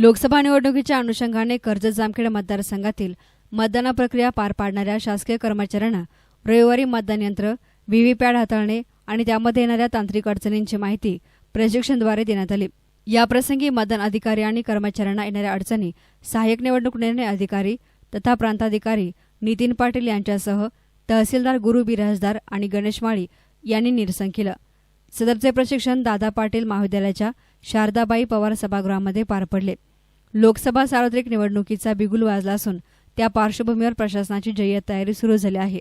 लोकसभा निवडणुकीच्या अनुषंगाने कर्जत जामखेड मतदारसंघातील मतदान प्रक्रिया पार पाडणाऱ्या शासकीय कर्मचाऱ्यांना रविवारी मतदान यंत्र व्हीव्हीपॅड हाताळणे आणि त्यामध्ये येणाऱ्या तांत्रिक अडचणींची माहिती प्रशिक्षणद्वारे देण्यात आली. याप्रसंगी मतदान अधिकारी आणि कर्मचाऱ्यांना येणाऱ्या अडचणी सहाय्यक निवडणूक निर्णय अधिकारी तथा प्रांताधिकारी नितीन पाटील यांच्यासह तहसीलदार गुरु बिराजदार आणि गणेश माळी यांनी निरसन केलं. सदरचे प्रशिक्षण दादा पाटील महाविद्यालयाच्या शारदाबाई पवार सभागृहामध्ये पार पडले. लोकसभा सार्वत्रिक निवडणुकीचा बिगुल वाजला असून त्या पार्श्वभूमीवर प्रशासनाची जय्यत तयारी सुरू झाली आहे.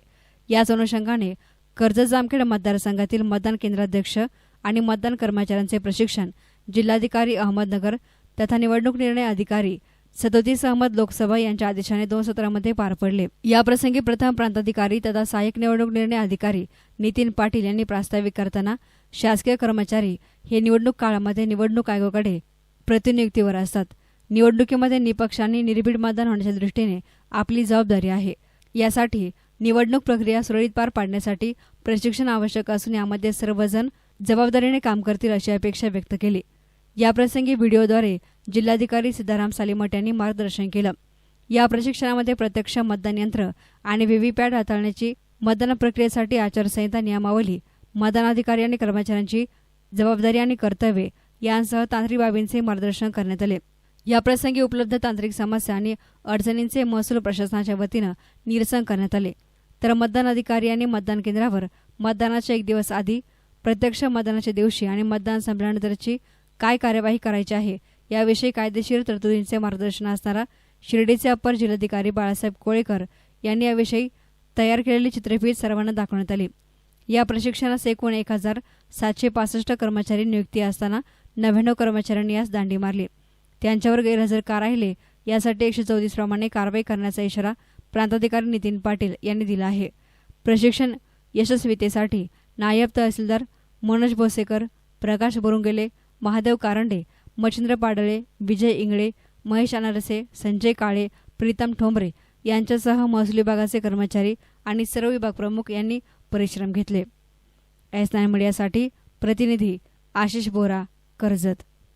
याच अनुषंगाने कर्जत जामखेड मतदारसंघातील मतदान केंद्राध्यक्ष आणि मतदान कर्मचाऱ्यांचे प्रशिक्षण जिल्हाधिकारी अहमदनगर तथा निवडणूक निर्णय अधिकारी सदोतीस अहमद लोकसभा यांच्या आदेशाने दोन सत्रामध्ये पार पडले. याप्रसंगी प्रथम प्रांताधिकारी तथा सहाय्यक निवडणूक निर्णय अधिकारी नितीन पाटील यांनी प्रास्ताविक करताना शासकीय कर्मचारी हे निवडणूक काळामध्ये निवडणूक आयोगाकडे प्रतिनियुक्तीवर असतात. निवडणुकीमध्ये निपक्षांनी निर्भीड मतदान होण्याच्या दृष्टीने आपली जबाबदारी आहे. यासाठी निवडणूक प्रक्रिया सुरळीत पार पाडण्यासाठी प्रशिक्षण आवश्यक असून यामध्ये सर्वजण जबाबदारीने काम करतील अशी अपेक्षा व्यक्त केली. याप्रसंगी व्हिडिओद्वारे जिल्हाधिकारी सिद्धाराम सालिमठ यांनी मार्गदर्शन केलं. या प्रशिक्षणामध्ये प्रत्यक्ष मतदान यंत्र आणि व्हीव्हीपॅट हाताळण्याची मतदान प्रक्रियेसाठी आचारसंहिता नियमावली मतदानाधिकारी आणि कर्मचाऱ्यांची जबाबदारी आणि कर्तव्ये यांसह तांत्रिक बाबींचे मार्गदर्शन करण्यात आले. याप्रसंगी उपलब्ध तांत्रिक समस्या आणि अडचणींचे महसूल प्रशासनाच्या वतीनं निरसन करण्यात आले. तर मतदान अधिकारी यांनी मतदान केंद्रावर मतदानाच्या एक दिवस आधी प्रत्यक्ष मतदानाच्या दिवशी आणि मतदान संपल्यानंतरची काय कार्यवाही करायची आहे याविषयी कायदेशीर तरतुदींचे मार्गदर्शन असणारा शिर्डीचे अप्पर जिल्हाधिकारी बाळासाहेब कोळेकर यांनी याविषयी तयार केलेली चित्रफीत सर्वांना दाखवण्यात आली. या प्रशिक्षणास एकूण एक हजार सातशे पासष्ट कर्मचारी नियुक्ती असताना नव्याण्णव कर्मचाऱ्यांनी यास दांडी मारली. त्यांच्यावर गैरहजर का राहिले? यासाठी एकशे चौतीस प्रमाणे कारवाई करण्याचा इशारा प्रांताधिकारी नितीन पाटील यांनी दिला आहे. प्रशिक्षण यशस्वीतेसाठी नायब तहसीलदार मनोज भोसेकर प्रकाश बोरुंगेले महादेव कारंडे मच्छिंद्र पाडळे विजय इंगळे महेश अनारसे संजय काळे प्रीतम ठोंबरे यांच्यासह महसूल विभागाचे कर्मचारी आणि सर्व विभाग प्रमुख यांनी परिश्रम घेतले. एस नाईन मीडियासाठी प्रतिनिधी आशिष बोरा कर्जत.